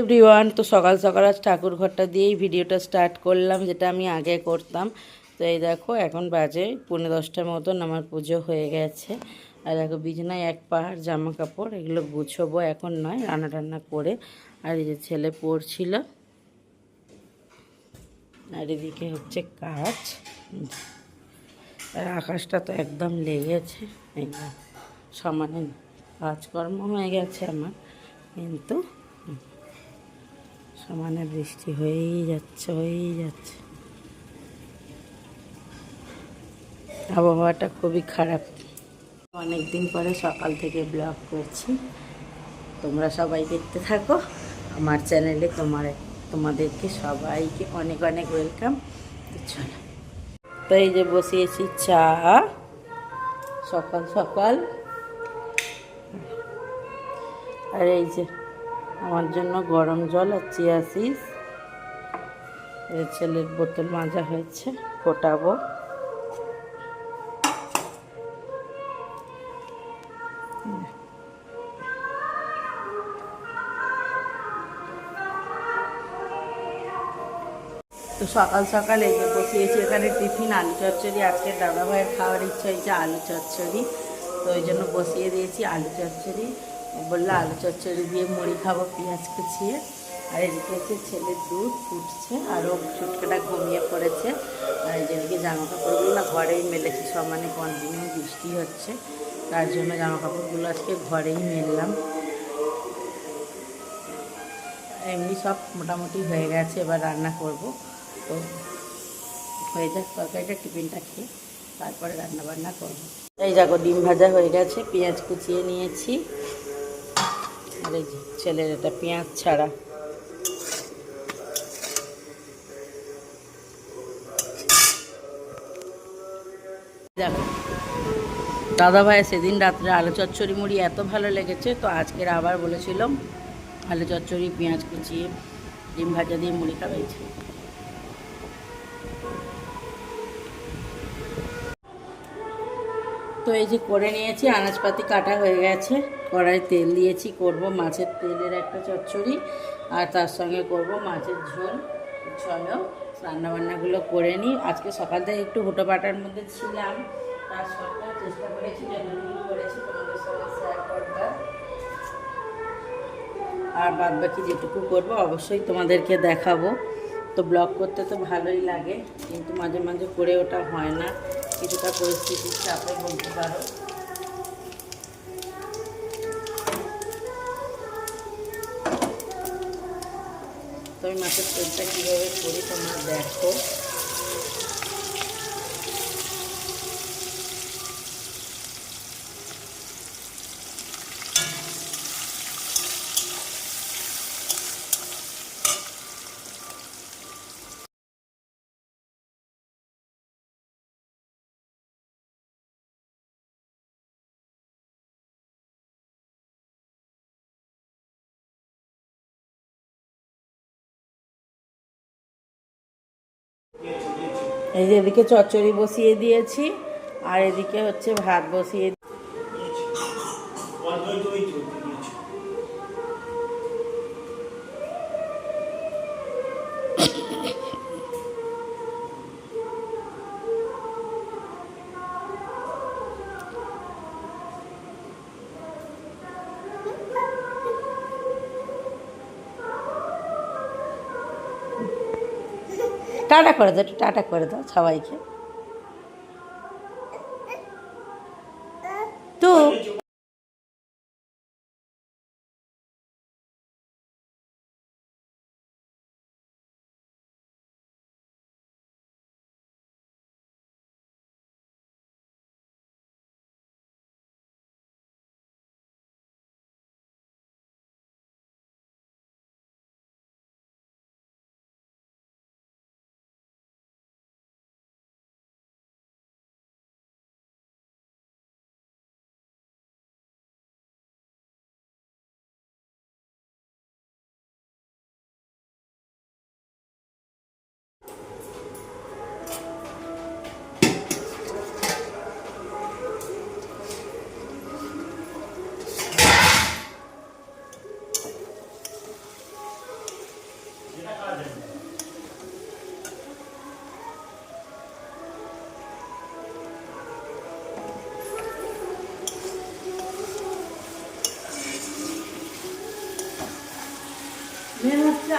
Everyone, তো সকাল সকাল আজ ঠাকুর ঘরটা দিয়েই ভিডিওটা স্টার্ট করলাম, যেটা আমি আগে করতাম। তো এই দেখো, এখন বাজে পনেরো দশটার মতন, আমার পুজো হয়ে গেছে। আর দেখো, বিছানায় এক পাহাড় জামা কাপড় এগুলো গুছবো এখন নয় রান্না টান্না করে। আর এই যে ছেলে পড়ছিল। আর এদিকে হচ্ছে কাজ। আর আকাশটা তো একদম লেগেছে। সমানে কাজকর্ম হয়ে গেছে আমার, কিন্তু সমানে বৃষ্টি হয়েই যাচ্ছে হয়েই যাচ্ছে। আবহাওয়াটা খুবই খারাপ। অনেক দিন পরে সকাল থেকে ব্লগ করছি। তোমরা সবাই দেখতে থাকো। আমার চ্যানেলে তোমার, তোমাদেরকে সবাইকে অনেক অনেক ওয়েলকাম চলো। তো এই যে বসিয়েছি চা। সকাল সকাল। আর এই যে আমার জন্য গরম জল আর চিয়াশিস ছেলের বোতল মাজা হয়েছে, ফোটাবো। তো সকাল সকাল এই যে বসিয়েছি এখানে টিফিন, আলু চচ্চড়ি। আজকে দাদা ভাইয়ের খাওয়ার ইচ্ছা হয়েছে আলু চচ্চড়ি। তো ওই জন্য বসিয়ে দিয়েছি আলু চচ্চড়ি। বলল, আলু চচ্চড়ি দিয়ে মুড়ি খাব পেঁয়াজ কুচিয়ে আর এদিকে হচ্ছে ছেলের দুধ ফুটছে আরও ছুটকাটা ঘুমিয়ে পড়েছে। আর যেদিকে জামা কাপড়গুলো না ঘরেই মেলেছি, সমানে কন্টিনিউ বৃষ্টি হচ্ছে। তার জন্য জামা কাপড়গুলো আজকে ঘরেই মেললাম। এমনি সব মোটামুটি হয়ে গেছে, এবার রান্না করব। তো হয়ে যাক তরকারিটা, টিফিনটা খেয়ে তারপরে রান্না বান্না করব। এই দেখো, ডিম ভাজা হয়ে গেছে, পেঁয়াজ কুচিয়ে নিয়েছি। আর এই ছেলের এটা পেঁয়াজ ছাড়া। দাদা ভাই সেদিন রাত্রে আলু চচ্চড়ি মুড়ি এত ভালো লেগেছে, তো আজকের আবার বলেছিলাম, আলু চচ্চড়ি, পেঁয়াজ কুচিয়ে, ডিম ভাজা দিয়ে মুড়ি খাওয়াইছি তো এই যে করে নিয়েছি, আনাজপাতি কাটা হয়ে গেছে। কড়াই তেল দিয়েছি, করব মাছের তেলের একটা চচ্চড়ি, আর তার সঙ্গে করব মাছের ঝোল, চলো রান্নাবান্নাগুলো করে নিই আজকে সকাল থেকে একটু হুটোপাটার মধ্যে ছিলাম, তার সবটা চেষ্টা করেছি করেছি, তোমাদের সঙ্গে শেয়ার আর বাদ বাকি যেটুকু করব, অবশ্যই তোমাদেরকে দেখাবো। তো ব্লগ করতে তো ভালোই লাগে, কিন্তু মাঝে মাঝে করে ওটা হয় না। কিছুটা পরিস্থিতির চাপে বলতে পারো। তো আমি মাছের তেলটা কীভাবে করি তোমরা দেখো। এই যে এদিকে চচ্চড়ি বসিয়ে দিয়েছি আর এদিকে হচ্ছে ভাত বসিয়ে টাটা করে দাও একটু টাটা করে দাও সবাইকে।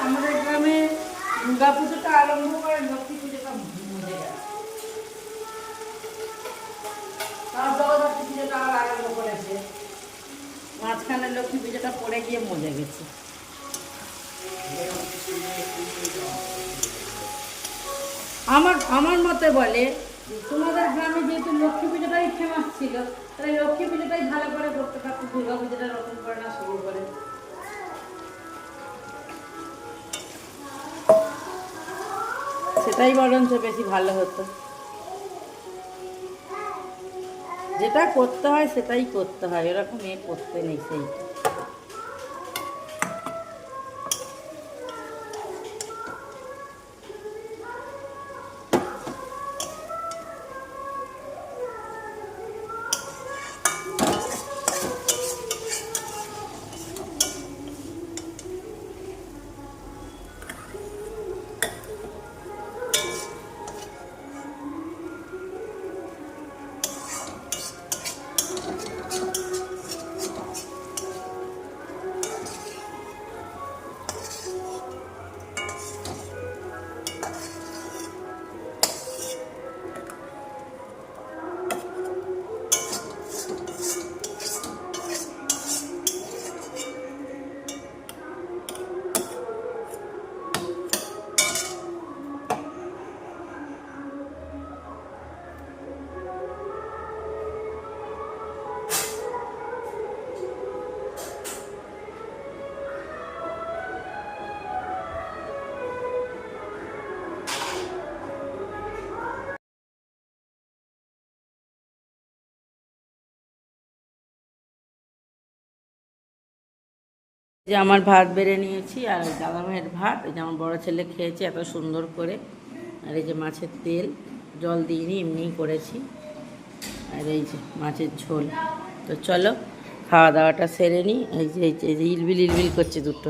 আমাদের গ্রামে দুর্গা পুজোটা আরম্ভ করে লক্ষ্মী পুজোটা মজে গেছে। তার জগদ্ধাত্রী পুজোটা আরম্ভ করেছে। মাঝখানে লক্ষ্মী পুজোটা পড়ে গিয়ে মজে গেছে। আমার আমার মতে বলে তোমাদের গ্রামে যেহেতু লক্ষ্মী পুজোটাই ফেমাস ছিল, তাহলে লক্ষ্মী পুজোটাই ভালো করে করতে পারতো, দুর্গা পুজোটা নতুন করে না শুরু করে। সেটাই বরঞ্চ বেশি ভালো হতো। যেটা করতে হয় সেটাই করতে হয়, এরকম এ করতে নেই সেইটা যে আমার ভাত বেড়ে নিয়েছি আর দাদা ভাইয়ের ভাত এই যে আমার বড়ো ছেলে খেয়েছে এত সুন্দর করে। আর এই যে মাছের তেল, জল দিইনি, এমনিই করেছি। আর এই যে মাছের ঝোল। তো চলো, খাওয়া দাওয়াটা সেরে নিই এই যে এই যে ইলবিল ইলবিল করছে দুটো।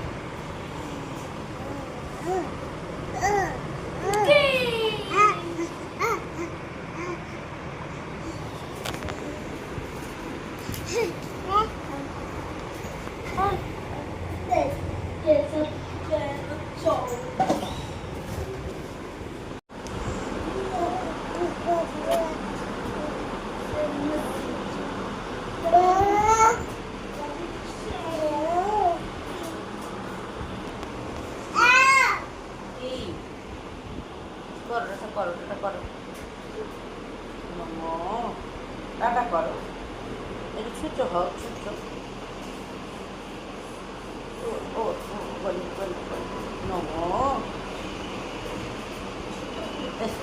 এটা করো এটা করো নমো টাটা করো একটু ছোট হোক ছোট ও ও ও, বলি বলি বলি নমো বেশ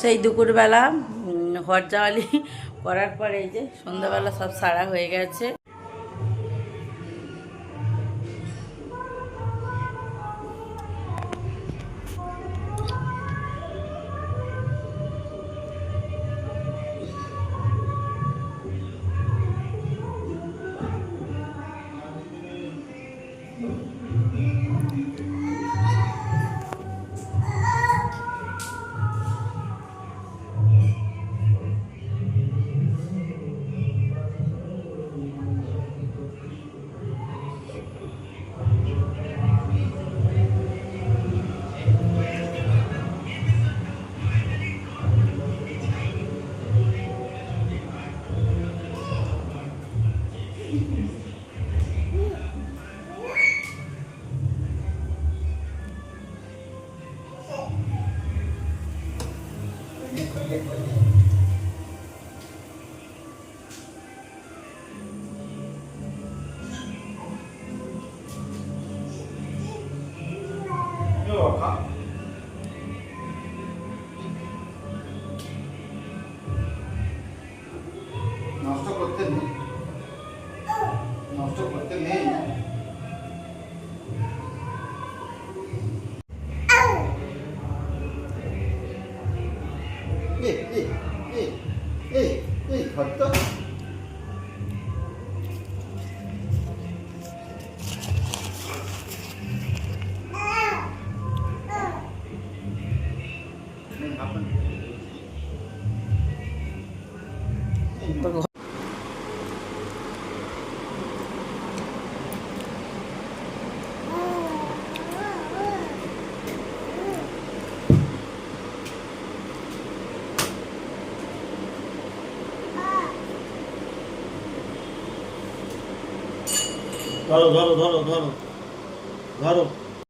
সেই দুপুরবেলা হরজাওয়ালি করার পরে এই যে সন্ধ্যাবেলা সব সারা হয়ে গেছে। এ এ এ এ এ ঘরটা তো ধরো ধরো ধরো ধরো। ধরো।